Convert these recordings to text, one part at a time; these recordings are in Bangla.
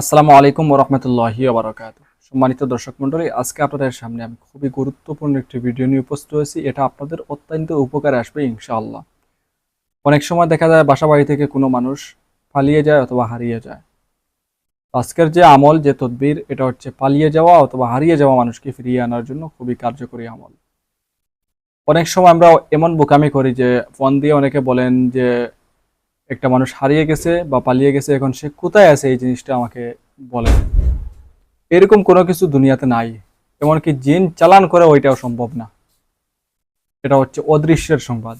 আসসালামু আলাইকুম ওরহমতুল্লাহি ওবরাকাত। সম্মানিত দর্শক মণ্ডলী, আজকে আপনাদের সামনে আমি খুবই গুরুত্বপূর্ণ একটি ভিডিও নিয়ে উপস্থিত হয়েছি। এটা আপনাদের অত্যন্ত উপকারে আসবে, ইনশাআল্লাহ। অনেক সময় দেখা যায় বাসা বাড়ি থেকে কোনো মানুষ পালিয়ে যায় অথবা হারিয়ে যায়। আজকের যে আমল, যে তদবির, এটা হচ্ছে পালিয়ে যাওয়া অথবা হারিয়ে যাওয়া মানুষকে ফিরিয়ে আনার জন্য খুবই কার্যকরী আমল। অনেক সময় আমরা এমন বোকামি করি যে, ফোন দিয়ে অনেকে বলেন যে একটা মানুষ হারিয়ে গেছে বা পালিয়ে গেছে, এখন সে কোথায় আছে এই জিনিসটা আমাকে বলে। এরকম কোনো কিছু দুনিয়াতে নাই, এমনকি জিন চালান করে ওইটাও সম্ভব না। এটা হচ্ছে অদৃশ্যের সংবাদ,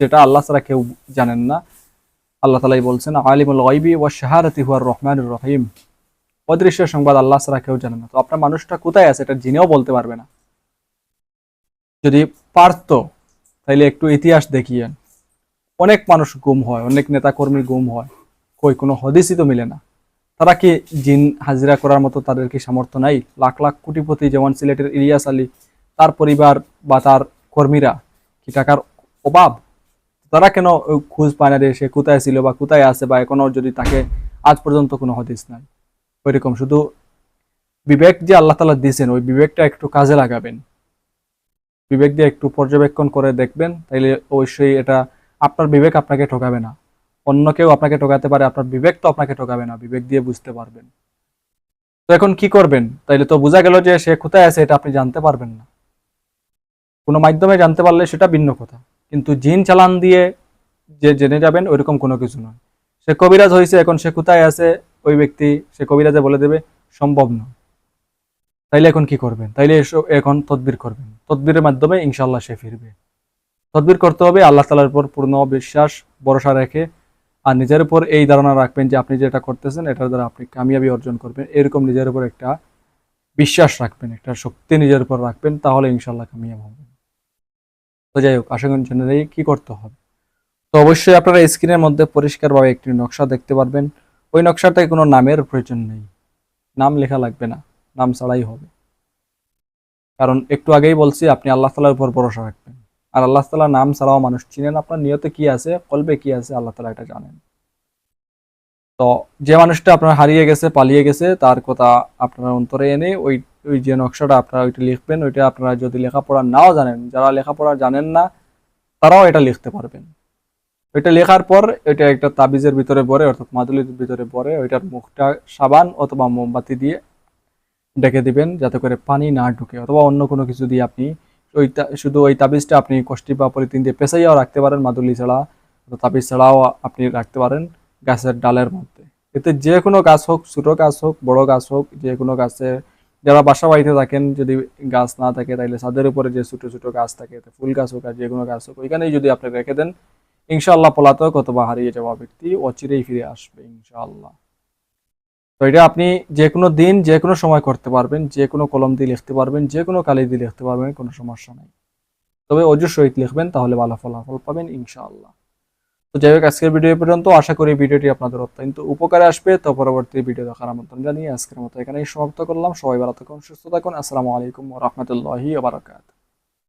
যেটা আল্লাহ ছাড়া কেউ জানেন না। আল্লাহ তালাই বলছেন, আলিমুল গাইবি ও শাহারতি হুয়ার রহমান রহিম। অদৃশ্যের সংবাদ আল্লাহ ছাড়া কেউ জানে না। তো আপনার মানুষটা কোথায় আছে এটা জিনেও বলতে পারবে না। যদি পারতো, তাইলে একটু ইতিহাস দেখিয়েন। অনেক মানুষ গুম হয়, অনেক নেতাকর্মী গুম হয়। কই, কোনো হদিসই তো মিলে না। তারা কি জিন হাজিরা করার মতো তাদের কি সামর্থ্য নাই? লাখ লাখ কোটিপতি যেমন সিলেটের ইলিয়াস আলী, তার পরিবার বা তার কর্মীরা কি টাকার অভাব? তারা কেন খোঁজ পায় না সে কোথায় ছিল বা কোথায় আছে বা এখনও যদি তাকে আজ পর্যন্ত কোনো হদিস নাই? ওইরকম শুধু বিবেক যে আল্লাহ তালা দিয়েছেন, ওই বিবেকটা একটু কাজে লাগাবেন। বিবেক দিয়ে একটু পর্যবেক্ষণ করে দেখবেন, তাইলে অবশ্যই এটা আপনার বিবেক আপনাকে ঠকাবে না। অন্য কেউ আপনাকে ঠকাতে পারে, আপনার বিবেক তো আপনাকে ঠকাবে না, বিবেক দিয়ে বুঝতে পারবেন। তো এখন কি করবেন? তাইলে তো বোঝা গেল যে সে কোথায় আছে এটা আপনি জানতে পারবেন না। কোনো মাধ্যমে জানতে পারলে সেটা ভিন্ন কথা। কিন্তু জিন চালান দিয়ে যে জেনে যাবেন ওইরকম কোনো কিছু নয়। সে কবিরাজ হয়েছে এখন সে কোথায় আছে, ওই ব্যক্তি সে কবিরাজে বলে দেবে, সম্ভব নয় তাইলে এখন কি করবেন? তাইলে এখন তদবির করবেন। তদবিরের মাধ্যমে ইনশাল্লাহ সে ফিরবে। তদবির করতে হবে, আল্লাহ তালার উপর পূর্ণ বিশ্বাস, ভরসা রেখে। আর নিজের উপর এই ধারণা রাখবেন যে আপনি যেটা করতেছেন, এটার দ্বারা আপনি কামিয়াবি অর্জন করবেন। এরকম নিজের উপর একটা বিশ্বাস রাখবেন, একটা শক্তি নিজের উপর রাখবেন, তাহলে ইনশাল্লাহ কামিয়াব হবেন। তো যাই হোক, আশা করি কি করতে হবে? তো অবশ্যই আপনারা স্ক্রিনের মধ্যে পরিষ্কারভাবে একটি নকশা দেখতে পারবেন। ওই নকশাটায় কোনো নামের প্রয়োজন নেই। নাম লেখা লাগবে না, নাম ছাড়াই হবে। কারণ একটু আগেই বলছি, আপনি আল্লাহ তালার উপর ভরসা রাখবেন। আর আল্লাহ তালা নাম ছাড়াও মানুষ চিনেন। আপনার নিয়তে কি আছে? কলবে কি আছে? আল্লাহ তালা এটা জানেন। তো যে মানুষটা আপনার হারিয়ে গেছে, পালিয়ে গেছে, তার কথা আপনার অন্তরে এনে ওই ওই যে নকশাটা আপনারা ওইটা লিখবেন, ওইটা আপনারা যদি লেখাপড়া নাও জানেন, যারা লেখাপড়া জানেন না, তারাও এটা লিখতে পারবেন। ওইটা লেখার পর এটা একটা তাবিজের ভিতরে পরে অর্থাৎ মাদুলির ভিতরে পরে ওইটার মুখটা সাবান অথবা মোমবাতি দিয়ে ডেকে দিবেন, যাতে করে পানি না ঢুকে, অথবা অন্য কোনো কিছু দিয়ে আপনি ওই শুধু ওই তাবিজটা আপনি কষ্টি বা পলিথিন দিয়ে পেঁচাইয়াও রাখতে পারেন, মাদুলি ছাড়া। তাবিজ ছাড়াও আপনি রাখতে পারেন গাছের ডালের মধ্যে। এতে যে কোনো গাছ হোক, ছোট গাছ হোক, বড় গাছ হোক, যে কোনো গাছে যারা বাসা বাড়িতে থাকেন, যদি গাছ না থাকে তাহলে ছাদের উপরে যে ছোট ছোট গাছ থাকে ফুল গাছ হোক আর যে কোনো গাছ হোক, ওইখানেই যদি আপনি রেখে দেন, ইনশাআল্লাহ পলাতক অথবা হারিয়ে যাওয়া ব্যক্তি অচিরেই ফিরে আসবে, ইনশাআল্লাহ। তো এটা আপনি যে কোনো দিন, যে কোনো সময় করতে পারবেন, যে কোনো কলম দিয়ে লিখতে পারবেন, যে কোনো কালি দিয়ে লিখতে পারবেন, কোনো সমস্যা নেই। তবে অজুর সহিত লিখবেন, তাহলে ভালো ফলাফল পাবেন, ইনশাআল্লাহ। তো যাই হোক, আজকের ভিডিও পর্যন্ত, আশা করি ভিডিওটি আপনাদের অত্যন্ত উপকারে আসবে। তো পরবর্তী ভিডিও দেখার আমন্ত্রণ জানিয়ে আজকের মতো এখানেই সমাপ্ত করলাম। সবাই ভালো থাকুন, সুস্থ থাকুন। আসসালামু আলাইকুম রহমতুল্লাহি বারাকাত